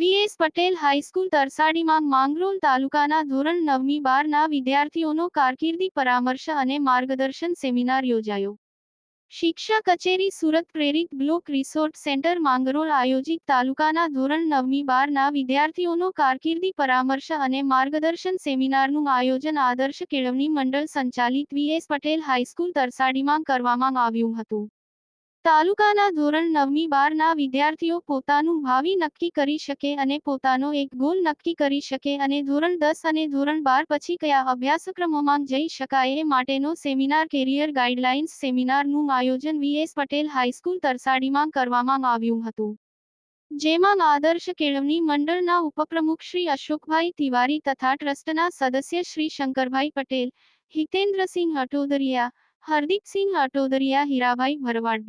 VS Patel high school તરસાડીમાં Mangrol તાલુકાના ધોરણ નવમી બારના વિદ્યાર્થીઓનો કારકિર્દી પરામર્શ અને માર્ગદર્શન સેમિનાર યોજાયો. શિક્ષા કચેરી સુરત પ્રેરિત બ્લોક રિસોર્ટ સેન્ટર માંગરોળ આયોજિત તાલુકાના ધોરણ નવમી બારના વિદ્યાર્થીઓનો કારકિર્દી પરામર્શ અને માર્ગદર્શન સેમિનારનું આયોજન આદર્શ કેળવણી મંડળ સંચાલિત વીએસ પટેલ હાઈસ્કૂલ તરસાડીમાં કરવામાં આવ્યું હતું. તાલુકાના ધોરણ નવમી બારના વિદ્યાર્થીઓ પોતાનું ભાવિ નક્કી કરી શકે અને પોતાનો એક ગોલ નક્કી કરી શકે અને ધોરણ દસ અને ધોરણ બાર પછી કયા અભ્યાસક્રમોમાં જઈ શકાય એ માટેનો સેમિનાર કેરિયર ગાઈડલાઇન્સ સેમિનારનું આયોજન વીએસ પટેલ હાઈસ્કૂલ તરસાડીમાં કરવામાં આવ્યું હતું. જેમાં આદર્શ કેળવણી મંડળના ઉપપ્રમુખ શ્રી અશોકભાઈ તિવારી તથા ટ્રસ્ટના સદસ્ય શ્રી શંકરભાઈ પટેલ, હિતેન્દ્રસિંહ અટોદરિયા, હરદીપસિંહ અટોદરિયા, હીરાભાઈ ભરવાડ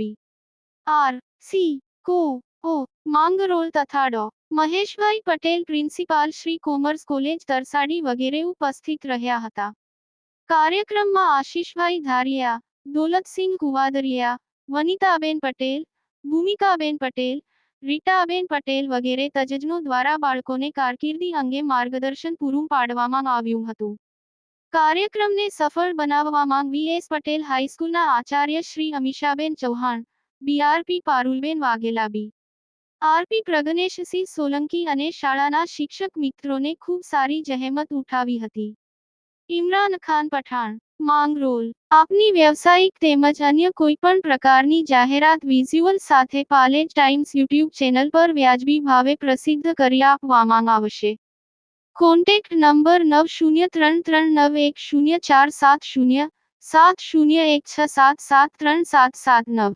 આર, સી, કો ઓ માંગરોલ તથા ડો. Maheshbhai Patel principal Shri commerce college Tarsadi વગેરે ઉપસ્થિત રહ્યા હતા. કાર્યક્રમમાં આશીષભાઈ ધારિયા, દોલતસિંહ કુવાદરિયા, વનિતાબેન પટેલ, ભૂમિકાબેન પટેલ, રીટાબેન પટેલ વગેરે તજજ્ઞો દ્વારા બાળકોને કારકિર્દી અંગે માર્ગદર્શન પૂરું પાડવામાં આવ્યું હતું. કાર્યક્રમને સફળ બનાવવામાં વીએસ પટેલ હાઈસ્કૂલના Acharya Shri Amishaben Chauhan BRP Parulben Vaghela B RP Pragneshsinh Solanki અને શાળાના શિક્ષક મિત્રોને ખૂબ સારી જહેમત ઉઠાવી હતી. ઇમરાન ખાન પઠાણ, માંગરોલ. આપની વ્યવસાયિક તેમજ અન્ય કોઈપણ પ્રકારની જાહેરાત વિઝ્યુઅલ સાથે પાલેજ ટાઈમ્સ યુટ્યુબ ચેનલ પર વ્યાજબી ભાવે પ્રસિદ્ધ કરી આપવામાં આવશે. કોન્ટેક્ટ નંબર નવ શૂન્ય ત્રણ ત્રણ નવ એક શૂન્ય ચાર સાત શૂન્ય સાત શૂન્ય એક છ સાત સાત ત્રણ સાત સાત નવ.